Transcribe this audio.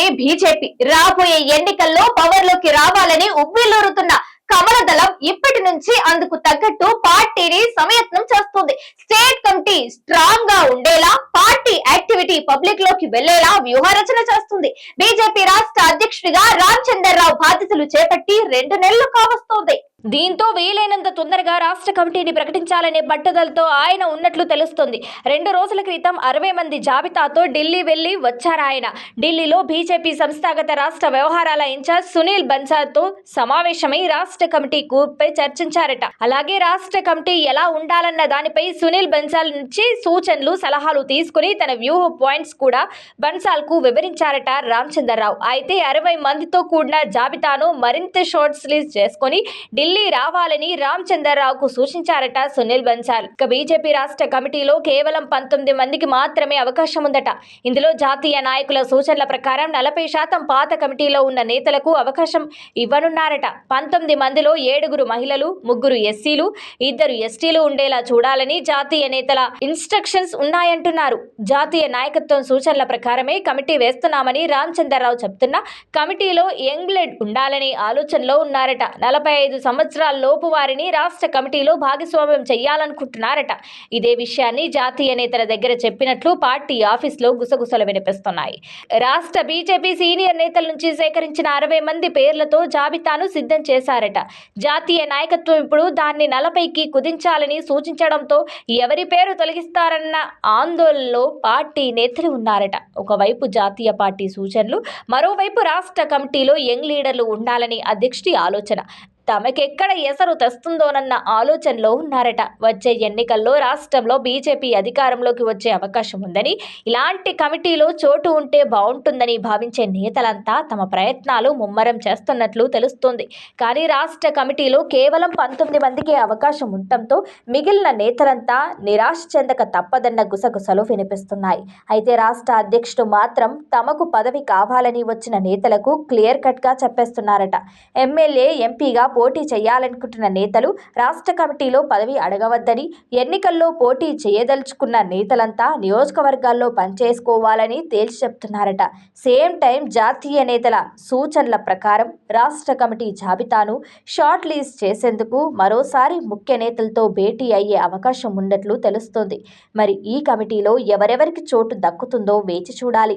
కమిటీలోనే BJP రాబోయే ఎన్నికల్లో పవర్లోకి రావాలని ఉవ్విల్లూరుతున్న కమల దళం ఇప్పటి నుంచి అందుకు తగ్గట్టు పార్టీని సమయత్నం చేస్తుంది. స్టేట్ కమిటీ స్ట్రాంగ్గా ఉండేలా పార్టీ యాక్టివిటీ పబ్లిక్లోకి వెళ్ళేలా వ్యూహరచన చేస్తుంది. బీజేపీ రాష్ట్ర అధ్యక్షుడిగా రామచంద్రరావు బాధ్యతలు చేపట్టి రెండు నెలలు కావస్తోంది. దీంతో వీలైనంత తొందరగా రాష్ట్ర కమిటీని ప్రకటించాలనే పట్టుదలతో ఆయన ఉన్నట్లు తెలుస్తుంది. రెండు రోజుల క్రితం అరవై మంది జాబితాతో ఢిల్లీ వెళ్ళి వచ్చారాయన ఢిల్లీలో బీజేపీ సంస్థాగత రాష్ట్ర వ్యవహారాల ఇన్ఛార్జ్ సునీల్ బన్సాల్తో సమావేశమై రాష్ట్ర కమిటీ కూర్పై చర్చించారట. అలాగే రాష్ట్ర కమిటీ ఎలా ఉండాలన్న దానిపై సునీల్ బన్సాల్ నుంచి సూచనలు సలహాలు తీసుకుని తన వ్యూహ పాయింట్స్ కూడా బన్సాల్కు వివరించారట రామచంద్రరావు. అయితే అరవై మందితో కూడిన జాబితాను మరింత షార్ట్ స్లీవ్ చేసుకుని ఢిల్లీ రావాలని రామచంద్రరావుకు సూచించారట సునీల్ బన్సాల్. ఇక బీజేపీ రాష్ట్ర కమిటీలో కేవలం పంతొమ్మిది మందికి మాత్రమే అవకాశం ఉందట. ఇందులో జాతీయ నాయకుల సూచనల ప్రకారం నలభై శాతం పాత కమిటీలో ఉన్న నేతలకు అవకాశం ఇవ్వనున్నారట. పంతొమ్మిది మందిలో ఏడుగురు మహిళలు ముగ్గురు ఎస్సీలు ఇద్దరు ఎస్టీలు ఉండేలా చూడాలని జాతీయ నేతల ఇన్స్ట్రక్షన్స్ ఉన్నాయంటున్నారు. జాతీయ నాయకత్వం సూచనల ప్రకారమే కమిటీ వేస్తున్నామని రామచంద్రరావు చెప్తున్నా కమిటీలో యంగ్ బ్లడ్ ఉండాలనే ఆలోచనలో ఉన్నారట. నలభై ఐదు సంవత్సరాల లోపు వారిని రాష్ట్ర కమిటీలో భాగస్వామ్యం చేయాలనుకుంటున్నారట. ఇదే విషయాన్ని జాతీయ నేతల దగ్గర చెప్పినట్లు పార్టీ ఆఫీసులో గుసగుసలు వినిపిస్తున్నాయి. రాష్ట్ర బీజేపీ సీనియర్ నేతల నుంచి సేకరించిన అరవై మంది పేర్లతో జాబితాను సిద్ధం చేశారట. జాతీయ నాయకత్వం ఇప్పుడు దాన్ని నలభైకి కుదించాలని సూచించడంతో ఎవరి పేరు తొలగిస్తారన్న ఆందోళనలో పార్టీ నేతలు ఉన్నారట. ఒకవైపు జాతీయ పార్టీ సూచనలు మరోవైపు రాష్ట్ర కమిటీలో యంగ్ లీడర్లు ఉండాలని అధ్యక్షుడి ఆలోచన. తమకెక్కడ ఎసరు తెస్తుందోనన్న ఆలోచనలో ఉన్నారట. వచ్చే ఎన్నికల్లో రాష్ట్రంలో బీజేపీ అధికారంలోకి వచ్చే అవకాశం ఉందని ఇలాంటి కమిటీలో చోటు ఉంటే బాగుంటుందని భావించే నేతలంతా తమ ప్రయత్నాలు ముమ్మరం చేస్తున్నట్లు తెలుస్తోంది. కానీ రాష్ట్ర కమిటీలో కేవలం పంతొమ్మిది మందికి అవకాశం ఉండటంతో మిగిలిన నేతలంతా నిరాశ చెందక తప్పదన్న గుసగుసలు వినిపిస్తున్నాయి. అయితే రాష్ట్ర అధ్యక్షుడు మాత్రం తమకు పదవి కావాలని వచ్చిన నేతలకు క్లియర్ కట్గా చెప్పేస్తున్నారట. ఎమ్మెల్యే ఎంపీగా పోటీ చేయాలనుకుంటున్న నేతలు రాష్ట్ర కమిటీలో పదవి అడగవద్దని ఎన్నికల్లో పోటీ చేయదలుచుకున్న నేతలంతా నియోజకవర్గాల్లో పనిచేసుకోవాలని తేల్చి చెప్తున్నారట. సేమ్ టైం జాతీయ నేతల సూచనల ప్రకారం రాష్ట్ర కమిటీ జాబితాను షార్ట్ లీస్ట్ చేసేందుకు మరోసారి ముఖ్య నేతలతో భేటీ అయ్యే అవకాశం ఉన్నట్లు తెలుస్తోంది. మరి ఈ కమిటీలో ఎవరెవరికి చోటు దక్కుతుందో వేచి చూడాలి.